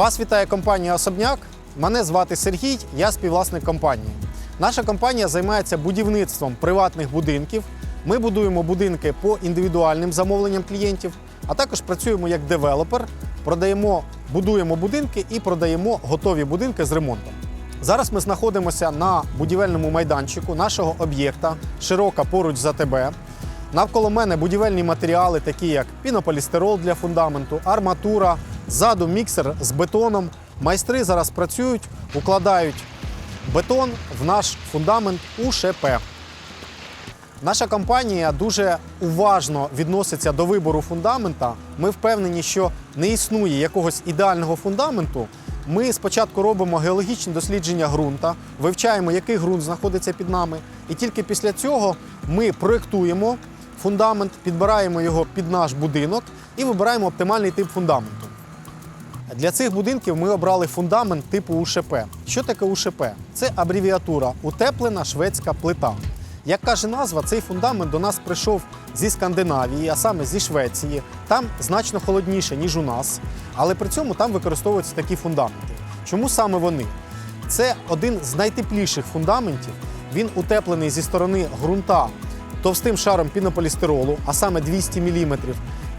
Вас вітає компанія Особняк. Мене звати Сергій, я співвласник компанії. Наша компанія займається будівництвом приватних будинків. Ми будуємо будинки по індивідуальним замовленням клієнтів, а також працюємо як девелопер, продаємо, будуємо будинки і продаємо готові будинки з ремонтом. Зараз ми знаходимося на будівельному майданчику нашого об'єкта Широка поруч за тебе. Навколо мене будівельні матеріали, такі як пінополістирол для фундаменту, арматура, ззаду міксер з бетоном. Майстри зараз працюють, укладають бетон в наш фундамент УШП. Наша компанія дуже уважно відноситься до вибору фундамента. Ми впевнені, що не існує якогось ідеального фундаменту. Ми спочатку робимо геологічні дослідження ґрунта, вивчаємо, який ґрунт знаходиться під нами, і тільки після цього ми проєктуємо фундамент, підбираємо його під наш будинок і вибираємо оптимальний тип фундаменту. Для цих будинків ми обрали фундамент типу УШП. Що таке УШП? Це абревіатура утеплена шведська плита. Як каже назва, цей фундамент до нас прийшов зі Скандинавії, а саме зі Швеції. Там значно холодніше, ніж у нас, але при цьому там використовуються такі фундаменти. Чому саме вони? Це один з найтепліших фундаментів. Він утеплений зі сторони ґрунта товстим шаром пінополістиролу, а саме 200 мм.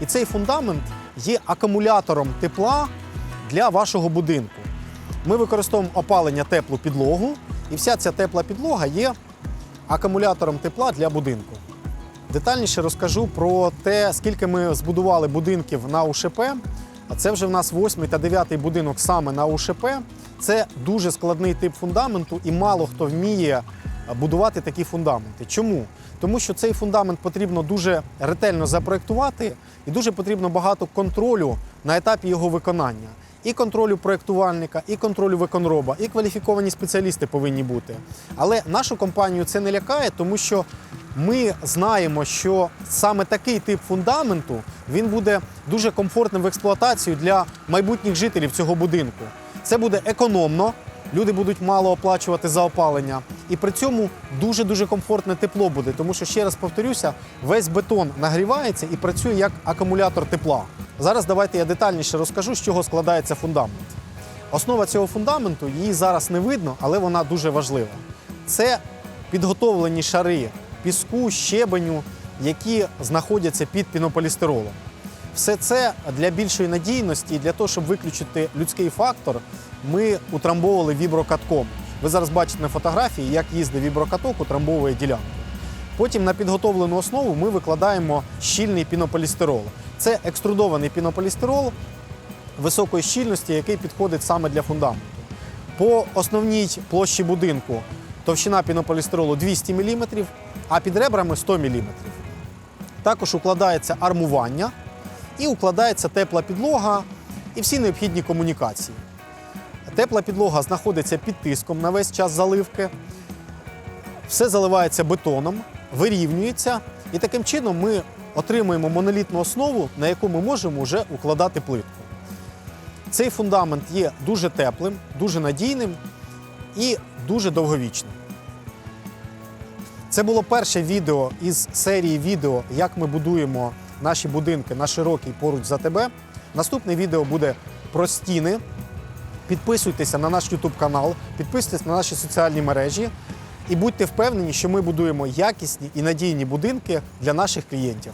І цей фундамент є акумулятором тепла для вашого будинку. Ми використовуємо опалення теплу підлогу, і вся ця тепла підлога є акумулятором тепла для будинку. Детальніше розкажу про те, скільки ми збудували будинків на УШП. А це вже в нас восьмий та дев'ятий будинок саме на УШП. Це дуже складний тип фундаменту, і мало хто вміє будувати такі фундаменти. Чому? Тому що цей фундамент потрібно дуже ретельно запроектувати, і дуже потрібно багато контролю на етапі його виконання. І контролю проєктувальника, і контролю виконроба, і кваліфіковані спеціалісти повинні бути. Але нашу компанію це не лякає, тому що ми знаємо, що саме такий тип фундаменту він буде дуже комфортним в експлуатації для майбутніх жителів цього будинку. Це буде економно, люди будуть мало оплачувати за опалення, і при цьому дуже дуже комфортне тепло буде, тому що ще раз повторюся, весь бетон нагрівається і працює як акумулятор тепла. Зараз давайте я детальніше розкажу, з чого складається фундамент. Основа цього фундаменту її зараз не видно, але вона дуже важлива. Це підготовлені шари піску, щебеню, які знаходяться під пінополістиролом. Все це для більшої надійності і для того, щоб виключити людський фактор, ми утрамбовували віброкатком. Ви зараз бачите на фотографії, як їздить віброкаток, утрамбовує ділянку. Потім на підготовлену основу ми викладаємо щільний пінополістирол. Це екструдований пінополістирол високої щільності, який підходить саме для фундаменту. По основній площі будинку товщина пінополістиролу 200 мм, а під ребрами 100 мм. Також укладається армування і укладається тепла підлога і всі необхідні комунікації. Тепла підлога знаходиться під тиском на весь час заливки. Все заливається бетоном, вирівнюється, і таким чином ми отримуємо монолітну основу, на яку ми можемо вже укладати плитку. Цей фундамент є дуже теплим, дуже надійним і дуже довговічним. Це було перше відео із серії відео, як ми будуємо наші будинки на широкий поруч за тебе. Наступне відео буде про стіни. Підписуйтеся на наш YouTube канал, підписуйтесь на наші соціальні мережі і будьте впевнені, що ми будуємо якісні і надійні будинки для наших клієнтів.